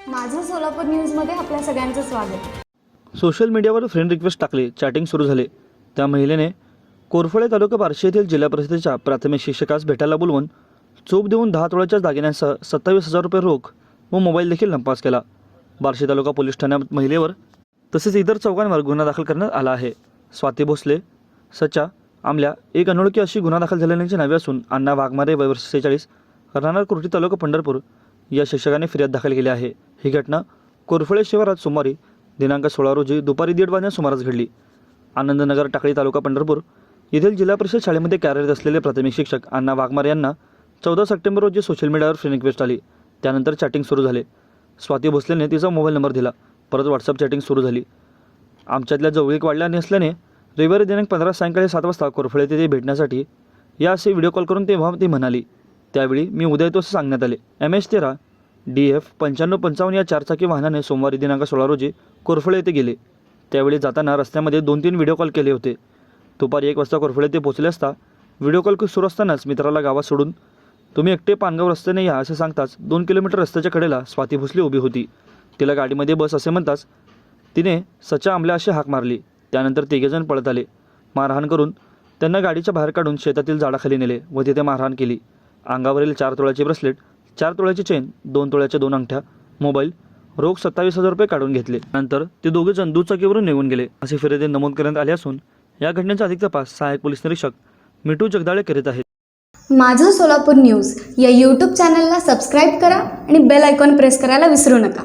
सोलापूर न्यूजमध्ये आपल्या सगळ्यांचं स्वागत. सोशल मीडियावर फ्रेंड रिक्वेस्ट टाकली. चॅटिंग सुरू झाले. त्या महिलेने कोरफळे तालुका बार्शी येथील जिल्हा परिषदेच्या प्राथमिक शिक्षकास भेटायला बोलवून चोप देऊन दहा तोळ्याच्या दागिन्यांसह सत्तावीस हजार रुपये रोख व मोबाईल देखील लंपास केला. बार्शी तालुका पोलीस ठाण्यात महिलेवर तसेच इतर चौघांवर गुन्हा दाखल करण्यात आला आहे. स्वाती भोसले सचा आमल्या एक अनोळखी अशी गुन्हा दाखल झालेल्यांची नावे असून अण्णा वाघमारे वय वर्ष सेहेचाळीस राहणार कुर्टी तालुका पंढरपूर या शिक्षकाने फिर्याद दाखल केली आहे. ही घटना कोरफळे शिवारात सोमवारी दिनांक सोळा रोजी दुपारी दीड वाजण्या सुमारास घडली. आनंदनगर टाकळी तालुका पंढरपूर येथील जिल्हा परिषद शाळेमध्ये कार्यरत असलेले प्राथमिक शिक्षक अण्णा वाघमारे यांना चौदा सप्टेंबर रोजी सोशल मीडियावर फ्रेंड रिक्वेस्ट आली. त्यानंतर चॅटिंग सुरू झाले. स्वाती भोसलेने तिचा मोबाईल नंबर दिला. परत व्हॉट्सअप चॅटिंग सुरू झाली. आमच्यातल्या जवळीक वाढल्या नसल्याने रविवारी दिनांक पंधरा सायंकाळी सात वाजता कोरफळे तेथे भेटण्यासाठी या असे व्हिडिओ कॉल करून तेव्हा ती म्हणाली त्यावेळी मी उद्या येतो असं सांगण्यात आले. एम एच तेरा डी एफ पंच्याण्णव पंचावन्न या चारचाकी वाहनाने सोमवारी दिनांक सोळा रोजी कोरफळे येथे गेले. त्यावेळी जाताना रस्त्यामध्ये दोन तीन व्हिडिओ कॉल केले होते. दुपारी एक वाजता कोरफळे येथे पोहोचले असता व्हिडिओ कॉल सुरू असतानाच मित्राला गावात सोडून तुम्ही एकटे पानगाव रस्त्याने या असे सांगताच दोन किलोमीटर रस्त्याच्या कडेला स्वाती भोसले उभी होती. तिला गाडीमध्ये बस असे म्हणताच तिने सचा आंबल्या अशी हाक मारली. त्यानंतर तिघेजण पळत आले. मारहाण करून त्यांना गाडीच्या बाहेर काढून शेतातील झाडाखाली नेले व तिथे मारहाण केली. अंगावरील चार तोळ्याचे ब्रेसलेट चार तोळ्याची चेन दोन तोळ्याच्या दोन अंगठ्या मोबाईल रोख सत्तावीस हजार रुपये काढून घेतले. नंतर ते दोघे जण दुचाकीवरून निघून गेले. असे फिर्यादीत नमूद करण्यात आले असून या घटनेचा अधिक तपास सहाय्यक पोलीस निरीक्षक मिठू जगदाळे करीत आहेत. माझं सोलापूर न्यूज या यूट्यूब चॅनलला सबस्क्राईब करा आणि बेल आयकॉन प्रेस करायला विसरू नका.